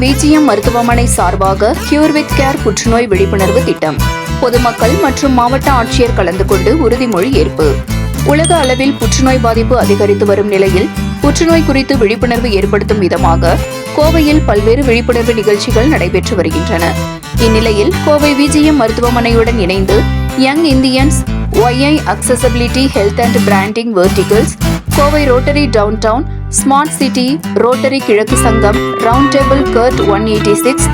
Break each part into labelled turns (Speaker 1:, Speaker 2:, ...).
Speaker 1: VGM மருத்துவமனை சார்பாக cure with care புற்றுநோய் விழிப்புணர்வு திட்டம். பொதுமக்கள் மற்றும் மாவட்ட ஆட்சியர் கலந்து கொண்டு உறுதிமொழி ஏற்பு. உலக அளவில் புற்றுநோய் பாதிப்பு அதிகரித்து வரும் நிலையில் புற்றுநோய் குறித்து விழிப்புணர்வு ஏற்படுத்தும் விதமாக கோவையில் பல்வேறு விழிப்புணர்வு நிகழ்ச்சிகள் நடைபெற்று வருகின்றன. இந்நிலையில் கோவை விஜிஎம் மருத்துவமனையுடன் இணைந்து young Indians YI accessibility health and branding verticals Kovai rotary town town smart city rotary கிழக்கு சங்கம் round table curd one eighty six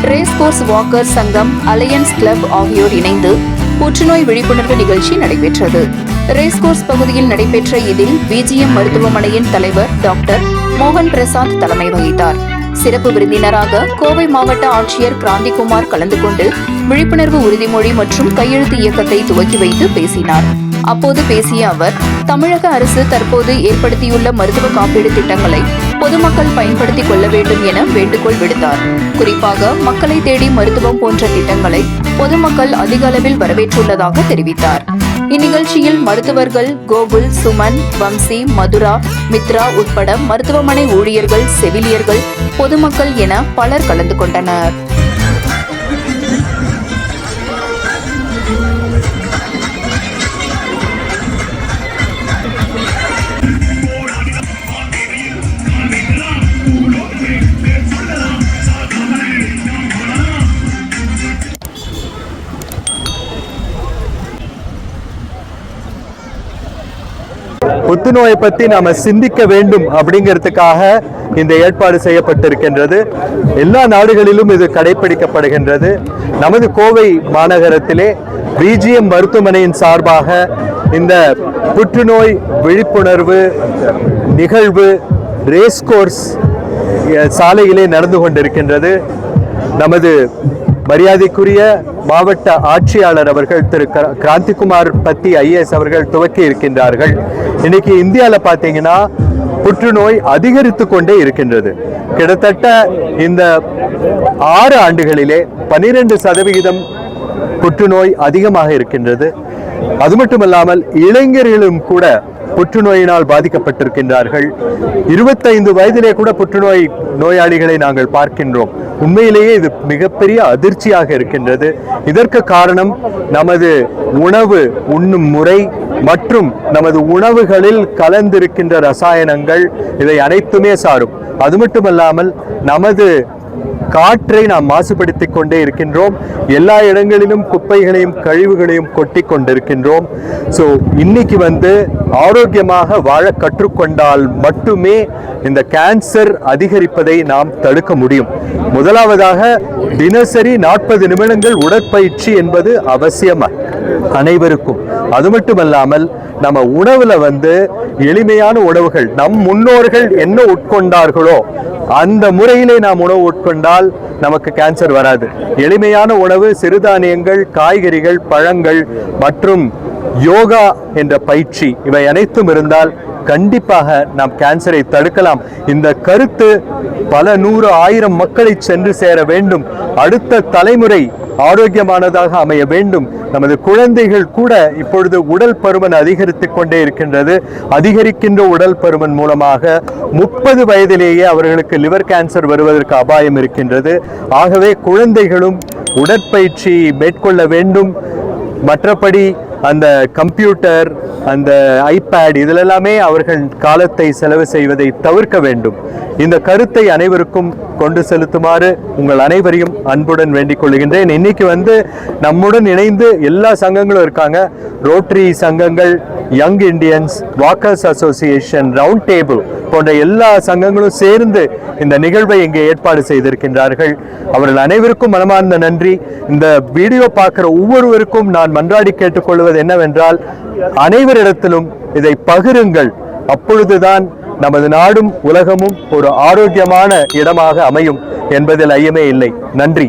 Speaker 1: race course walker சங்கம் அலையன்ஸ் கிளப் ஆகியோர் இணைந்து புற்றுநோய் விழிப்புணர்வு நிகழ்ச்சி நடைபெற்றது. ரேஸ்கோர்ஸ் பகுதியில் நடைபெற்ற இதில் பிஜிஎம் மருத்துவமனையின் தலைவர் டாக்டர் மோகன் பிரசாத் தலைமை வகித்தார். சிறப்பு விருந்தினராக கோவை மாவட்ட ஆட்சியர் கிராந்திகுமார் கலந்து கொண்டு விழிப்புணர்வு உறுதிமொழி மற்றும் கையெழுத்து இயக்கத்தை துவக்கி வைத்து பேசினார். அப்போது பேசிய அவர் தமிழக அரசு தற்போது ஏற்படுத்தியுள்ள மருத்துவ காப்பீடு திட்டங்களை பொதுமக்கள் பயன்படுத்திக் கொள்ள வேண்டும் என வேண்டுகோள் விடுத்தார். குறிப்பாக மக்களை தேடி மருத்துவம் போன்ற திட்டங்களை பொதுமக்கள் அதிக அளவில் வரவேற்றுள்ளதாக தெரிவித்தார். இந்நிகழ்ச்சியில் மருத்துவர்கள் கோகுல் சுமன் வம்சி மதுரா மித்ரா உட்பட மருத்துவமனை ஊழியர்கள் செவிலியர்கள் பொதுமக்கள் என பலர் கலந்து கொண்டனர்.
Speaker 2: புற்றுநோயை பற்றி நாம் சிந்திக்க வேண்டும் அப்படிங்கிறதுக்காக இந்த ஏற்பாடு செய்யப்பட்டிருக்கின்றது. எல்லா நாடுகளிலும் இது கடைபிடிக்கப்படுகின்றது நமது கோவை மாநகரத்திலே பிஜிஎம் மருத்துவமனையின் சார்பாக இந்த புற்றுநோய் விழிப்புணர்வு நிகழ்வு ரேஸ்கோர்ஸ் சாலையிலே நடந்து கொண்டிருக்கின்றது. நமது மரியாதைக்குரிய மாவட்ட ஆட்சியாளர் அவர்கள் திரு கிராந்திகுமார் பத்தி ஐஏஎஸ் அவர்கள் துவக்கி இருக்கின்றார்கள். இன்னைக்கு இந்தியாவில் பார்த்தீங்கன்னா புற்றுநோய் அதிகரித்து கொண்டே இருக்கின்றது. கிட்டத்தட்ட இந்த ஆறு ஆண்டுகளிலே பனிரெண்டு சதவிகிதம் புற்றுநோய் அதிகமாக இருக்கின்றது. அது மட்டுமல்லாமல் இளைஞர்களும் கூட புற்றுநோயினால் பாதிக்கப்பட்டிருக்கின்றார்கள். இருபத்தைந்து வயதிலே கூட புற்றுநோய் நோயாளிகளை நாங்கள் பார்க்கின்றோம். உண்மையிலேயே இது மிகப்பெரிய அதிர்ச்சியாக இருக்கின்றது. இதற்கு காரணம் நமது உணவு உண்ணும் முறை மற்றும் நமது உணவுகளில் கலந்திருக்கின்ற ரசாயனங்கள் இதை அனைத்துமே சாரும். அது மட்டுமல்லாமல் நமது காற்றை நாம் மாசுபடுத்திக் கொண்டே இருக்கின்றோம். எல்லா இடங்களிலும் குப்பைகளையும் கழிவுகளையும் கொட்டி கொண்டிருக்கின்றோம். ஸோ இன்னைக்கு வந்து ஆரோக்கியமாக வாழ கற்றுக்கொண்டால் மட்டுமே இந்த கேன்சர் அதிகரிப்பதை நாம் தடுக்க முடியும். முதலாவதாக தினசரி நாற்பது நிமிடங்கள் உடற்பயிற்சி என்பது அவசியம்? அனைவருக்கும். அது மட்டுமல்லாமல் நம்ம உணவுல வந்து எளிமையான உணவுகள் நம் முன்னோர்கள் என்ன உட்கொண்டார்களோ அந்த முறையிலே நாம் உணவு உட்கொண்டால் நமக்கு கேன்சர் வராது. எளிமையான உணவு சிறுதானியங்கள் காய்கறிகள் பழங்கள் மற்றும் யோகா என்ற பயிற்சி இவை அனைத்தும் இருந்தால் கண்டிப்பாக நாம் கேன்சரை தடுக்கலாம். இந்த கருத்து பல நூறு ஆயிரம் மக்களை சென்று சேர வேண்டும். அடுத்த தலைமுறை ஆரோக்கியமானதாக அமைய வேண்டும். நமது குழந்தைகள் கூட இப்பொழுது உடல் பருமன் அதிகரித்து கொண்டே இருக்கின்றது. அதிகரிக்கின்ற உடல் பருமன் மூலமாக முப்பது வயதிலேயே அவர்களுக்கு லிவர் கேன்சர் வருவதற்கு அபாயம் இருக்கின்றது. ஆகவே குழந்தைகளும் உடற்பயிற்சி மேற்கொள்ள வேண்டும். மற்றபடி அந்த கம்ப்யூட்டர் அந்த ஐபேட் இதிலெல்லாமே அவர்கள் காலத்தை செலவு செய்வதை தவிர்க்க வேண்டும். இந்த கருத்தை அனைவருக்கும் கொண்டு செலுத்துமாறு உங்கள் அனைவரையும் அன்புடன் வேண்டிக் கொள்கின்றேன். இன்னைக்கு வந்து நம்முடன் இணைந்து எல்லா சங்கங்களும் இருக்காங்க. ரோட்டரி சங்கங்கள் young Indians walkers association round table போன்ற எல்லா சங்கங்களும் சேர்ந்து இந்த நிகழ்வை இங்கே ஏற்பாடு செய்திருக்கின்றார்கள். அவர்கள் அனைவருக்கும் மனமார்ந்த நன்றி. இந்த வீடியோ பார்க்குற ஒவ்வொருவருக்கும் நான் மன்றாடி கேட்டுக்கொள்வது என்னவென்றால் அனைவரிடத்திலும் இதை பகிருங்கள். அப்பொழுதுதான் நமது நாடும் உலகமும் ஒரு ஆரோக்கியமான இடமாக அமையும் என்பதில் ஐயமே இல்லை. நன்றி.